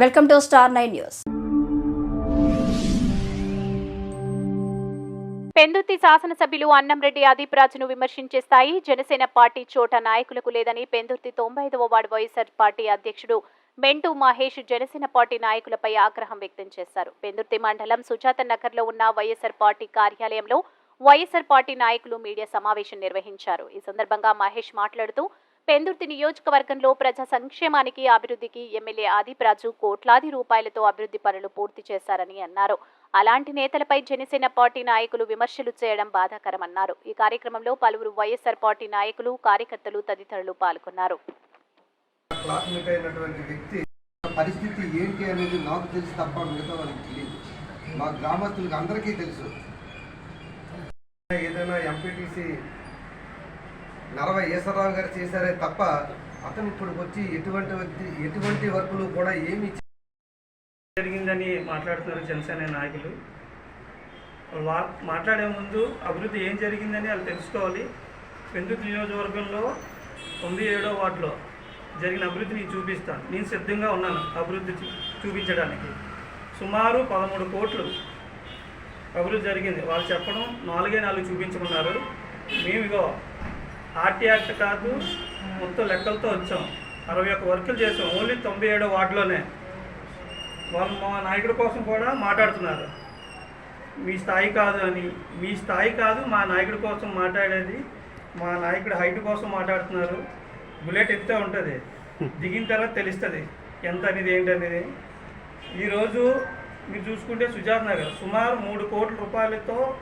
Welcome to Star Nine News. Pendurthi శాసనసభ్యులు అన్నంరెడ్డి అదీప్ విమర్శించే స్థాయి జనసేన పార్టీ చోట నాయకులకు లేదని పెందుర్తి తొంభై ఐదవ వార్డు వైఎస్ఆర్ పార్టీ అధ్యక్షుడు మెంటూ మహేష్ జనసేన పార్టీ నాయకులపై ఆగ్రహం వ్యక్తం చేశారు. పెందుర్తి మండలం సుజాత నగర్లో ఉన్న వైఎస్ఆర్ పార్టీ కార్యాలయంలో వైఎస్ఆర్ పార్టీ నాయకులు మీడియా సమావేశం నిర్వహించారు. ఈ సందర్భంగా మహేష్ మాట్లాడుతూ పెందుర్తి నియోజకవర్గంలో ప్రజా సంక్షేమానికి అభివృద్ధికి ఎమ్మెల్యే ఆదిప్రాజు కోట్లాది రూపాయలతో అభివృద్ధి పనులు పూర్తి చేశారని అన్నారు. అలాంటి నేతలపై జనసేన పార్టీ నాయకులు విమర్శలు చేయడం బాధాకరమన్నారు. ఈ కార్యక్రమంలో పలువురు వైఎస్ఆర్ పార్టీ నాయకులు కార్యకర్తలు తదితరులు పాల్గొన్నారు. పరిస్థితి ఏంటి అనేది నాకు తెలిసి తప్ప మిగతా వాళ్ళకి తెలియదు. మా గ్రామస్తులకు అందరికీ తెలుసు. ఏదైనా ఎంపీటీసీ నరవ ఈశ్వరరావు గారు చేశారే తప్ప అతను ఇప్పుడు వచ్చి ఎటువంటి ఎటువంటి వర్కులు కూడా ఏమి జరిగిందని మాట్లాడుతున్నారు జనసేన నాయకులు. వా మాట్లాడే ముందు అభివృద్ధి ఏం జరిగిందని వాళ్ళు తెలుసుకోవాలి. పెందుకు నియోజకవర్గంలో తొమ్మిది ఏడో వార్డులో జరిగిన అభివృద్ధి నేను చూపిస్తాను. నేను సిద్ధంగా ఉన్నాను అభివృద్ధి చూపించడానికి. సుమారు పదమూడు కోట్లు అభివృద్ధి జరిగింది. వాళ్ళు చెప్పడం నాలుగే నాలుగు చూపించమన్నారు. మేము ఇగో ఆర్టీ యాక్ట్ కాదు మొత్తం లెక్కలతో వచ్చాం. అరవై ఒక్క వర్కులు చేసాం. ఓన్లీ తొంభై ఏడో వార్డులోనే. వాళ్ళు మా నాయకుడి కోసం కూడా మాట్లాడుతున్నారు. మీ స్థాయి కాదు అని. మీ స్థాయి కాదు మా నాయకుడి కోసం మాట్లాడేది. మా నాయకుడి హైట్ కోసం మాట్లాడుతున్నారు. బుల్లెట్ ఎత్తే ఉంటుంది. దిగిన తర్వాత తెలుస్తుంది. ఎంత అనేది ఏంటనేది ఈరోజు మీరు చూసుకుంటే సుజాత్ నగర్ సుమారు మూడు కోట్ల రూపాయలతో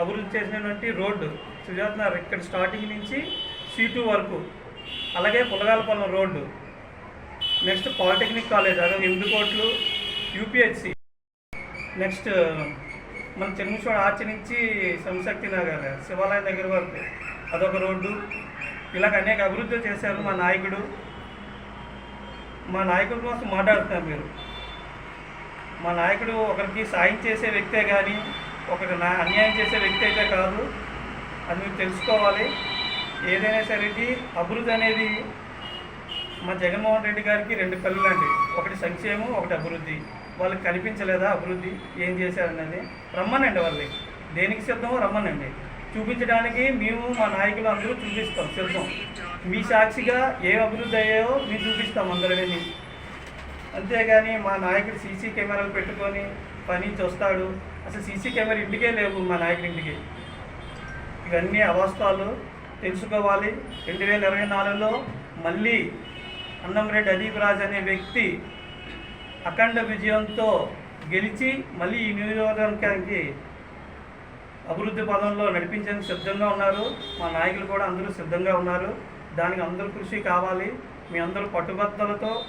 అభివృద్ధి చేసినటువంటి రోడ్డు సుజాత్ నగర్ ఇక్కడ స్టార్టింగ్ నుంచి సీటు వరకు. అలాగే Pulagalapallam road. Next polytechnic college అదే ఎనిమిది కోట్లు యూపీహెచ్సి. నెక్స్ట్ మన చెన్నూశ్వర ఆర్చి నుంచి శంశక్తి నగర్ శివాలయం దగ్గర వరకు. అదొక రోడ్డు. ఇలాగ అనేక అభివృద్ధి చేశారు మా నాయకుడు. మా నాయకుడి కోసం మాట్లాడుతున్నారు మీరు. మా నాయకుడు ఒకరికి సాయం చేసే వ్యక్తే కానీ ఒకటి నా అన్యాయం చేసే వ్యక్తి అయితే కాదు. అది మీరు తెలుసుకోవాలి. ఏదైనా సరే ఇది అభివృద్ధి అనేది మా జగన్మోహన్ రెడ్డి గారికి రెండు కళ్ళు లాంటివి ఒకటి సంక్షేమం ఒకటి అభివృద్ధి. వాళ్ళకి కనిపించలేదా అభివృద్ధి? ఏం చేశారనేది రమ్మనండి వాళ్ళని. దేనికి సిద్ధమో రమ్మనండి. చూపించడానికి మేము మా నాయకులు అందరూ చూపిస్తాం సిద్ధం. మీ సాక్షిగా ఏ అభివృద్ధి అయ్యాయో మేము చూపిస్తాం అందరినీ. అంతేగాని మా నాయకుడు సీసీ కెమెరాలు పెట్టుకొని పని నుంచి వస్తాడు అసలు సీసీ కెమెరా ఇంటికే లేవు మా నాయకుడి ఇంటికి. ఇవన్నీ అవాస్తవాలు. తెలుసుకోవాలి. రెండు వేల ఇరవై నాలుగులో మళ్ళీ అన్నంరెడ్డి అదీప్ రాజ్ అనే వ్యక్తి అఖండ విజయంతో గెలిచి మళ్ళీ ఈ నియోజకవర్గానికి అభివృద్ధి పదంలో నడిపించేందుకు సిద్ధంగా ఉన్నారు. మా నాయకులు కూడా అందరూ సిద్ధంగా ఉన్నారు. దానికి అందరూ కృషి కావాలి. మీ అందరూ పట్టుబద్దలతో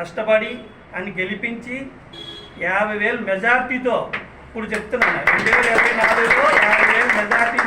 కష్టపడి అని గెలిపించి యాభై వేలు మెజార్టీతో. ఇప్పుడు చెప్తున్నాను రెండు వేల ఇరవై నాలుగులో యాభై వేలు మెజార్టీ